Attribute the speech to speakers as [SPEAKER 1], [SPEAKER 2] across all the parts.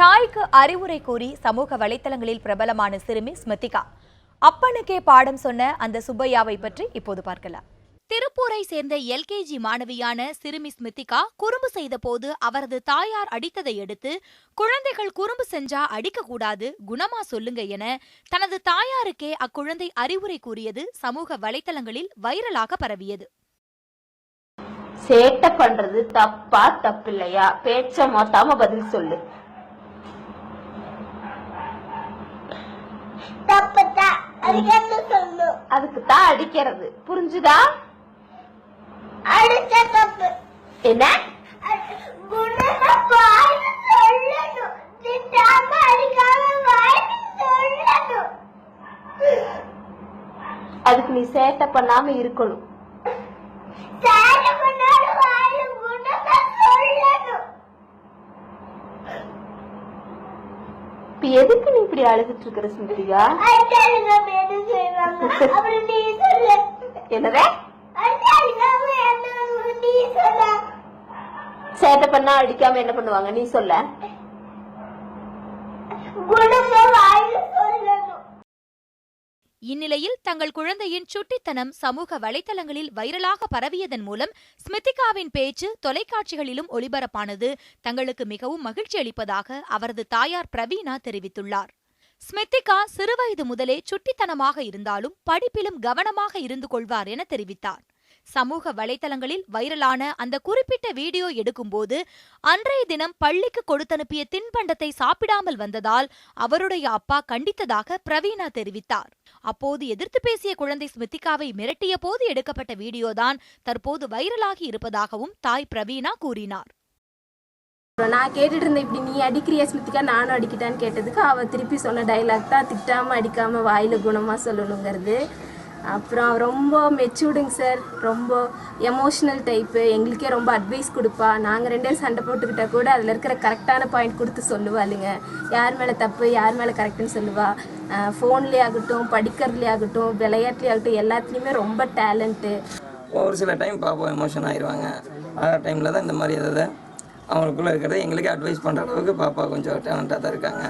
[SPEAKER 1] தாய்க்கு அறிவுரை கூறி சமூக வலைத்தளங்களில் பிரபலமான சிறுமி ஸ்மிருதிகா அப்பனுக்கே பாடம் சொன்ன அந்த சுப்பையாவை பற்றி இப்போது பார்க்கலாம். திருப்பூரை சேர்ந்த எல்கேஜி மாணவியான சிறுமி ஸ்மிருதிகா குறும்பு செய்தபோது அவரது தாயார் அடித்ததை அடுத்து குழந்தைகள் குறும்பு செஞ்சா அடிக்கக்கூடாது குணமா சொல்லுங்க என தனது தாயாருக்கே அக்குழந்தை அறிவுரை கூறியது சமூக வலைத்தளங்களில் வைரலாக பரவியது.
[SPEAKER 2] சேட்டை பண்றது தப்பா தப்பில்லையா? பேச்ச மாத்தாம பதில் சொல்லு.
[SPEAKER 3] அதுக்கு
[SPEAKER 2] தான் அடிக்கிறது. புரிஞ்சுதா? என்ன? அதுக்கு நீ சேட்டை பண்ணாம இருக்கணும்
[SPEAKER 3] சேட்டை பண்ணாலும் வாயில குணமா சொல்லணும்
[SPEAKER 2] இப்ப எதுக்கு நீ இப்படி அழுதுட்டு இருக்கிற
[SPEAKER 3] சுந்தரியா
[SPEAKER 2] சேட்டை பண்ணா அடிக்காம என்ன பண்ணுவாங்க? நீ சொல்ல.
[SPEAKER 1] இந்நிலையில் தங்கள் குழந்தையின் சுட்டித்தனம் சமூக வலைத்தளங்களில் வைரலாக பரவியதன் மூலம் ஸ்மிதிகாவின் பேச்சு தொலைக்காட்சிகளிலும் ஒளிபரப்பானது தங்களுக்கு மிகவும் மகிழ்ச்சி அளிப்பதாக அவரது தாயார் பிரவீனா தெரிவித்துள்ளார். ஸ்மிதிகா சிறுவயது முதலே சுட்டித்தனமாக இருந்தாலும் படிப்பிலும் கவனமாக இருந்து கொள்வார் என தெரிவித்தார். சமூக வலைத்தளங்களில் வைரலான அந்த குறிப்பிட்ட வீடியோ எடுக்கும்போது அன்றைய தினம் பள்ளிக்கு கொடுத்தனுப்பிய தின்பண்டத்தை சாப்பிடாமல் வந்ததால் அவருடைய அப்பா கண்டித்ததாக பிரவீனா தெரிவித்தார். அப்போது எதிர்த்து பேசிய குழந்தை ஸ்மிருதிகாவை மிரட்டிய போது எடுக்கப்பட்ட வீடியோதான் தற்போது வைரலாகி இருப்பதாகவும் தாய் பிரவீனா கூறினார்.
[SPEAKER 4] அப்புறம் நான் கேட்டுட்டு இருந்தேன் இப்படி நீ அடிக்கிறியா ஸ்மித்திகா? நானும் அடிக்கிட்டான்னு கேட்டதுக்கு அவள் திருப்பி சொன்ன டைலாக் தான் திட்டாமல் அடிக்காமல் வாயில் குணமாக சொல்லணுங்கிறது. அப்புறம் ரொம்ப மெச்சூர்டுங்க சார் ரொம்ப எமோஷ்னல் டைப்பு எங்களுக்கே ரொம்ப அட்வைஸ் கொடுப்பா. நாங்கள் ரெண்டே சண்டை போட்டுக்கிட்டா கூட அதில் இருக்கிற கரெக்டான பாயிண்ட் கொடுத்து சொல்லுவாளுங்க. யார் மேலே தப்பு யார் மேலே கரெக்டுன்னு சொல்லுவாள் ஃபோன்லேயே ஆகட்டும் படிக்கிறதுலே ஆகட்டும் விளையாட்டுலேயே ஆகட்டும் எல்லாத்துலேயுமே ரொம்ப டேலண்ட்டு
[SPEAKER 5] ஒரு சில டைம் பாப்போம் எமோஷன் ஆயிடுவாங்க அந்த டைமில் தான் இந்த மாதிரி எதாவது அவங்களுக்குள்ள இருக்கிறத எங்களுக்கே அட்வைஸ் பண்ணுற அளவுக்கு பாப்பா கொஞ்சம் டேலண்டாக தான் இருக்காங்க.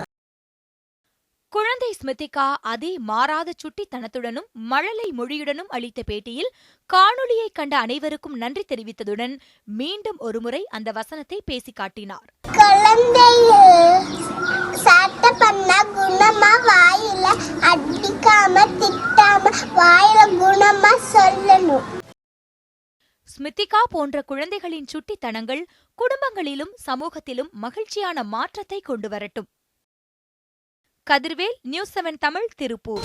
[SPEAKER 1] குழந்தை ஸ்மிருதிகா அதே மாறாத சுட்டித்தனத்துடனும் மழலை மொழியுடனும் அளித்த பேட்டியில் காணொளியைக் கண்ட அனைவருக்கும் நன்றி தெரிவித்ததுடன் மீண்டும் ஒருமுறை அந்த வசனத்தை பேசி காட்டினார். ஸ்மிருதிகா போன்ற குழந்தைகளின் சுட்டித்தனங்கள் குடும்பங்களிலும் சமூகத்திலும் மகிழ்ச்சியான மாற்றத்தை கொண்டு வரட்டும். Kathirvel news seven Tamil Tiruppur.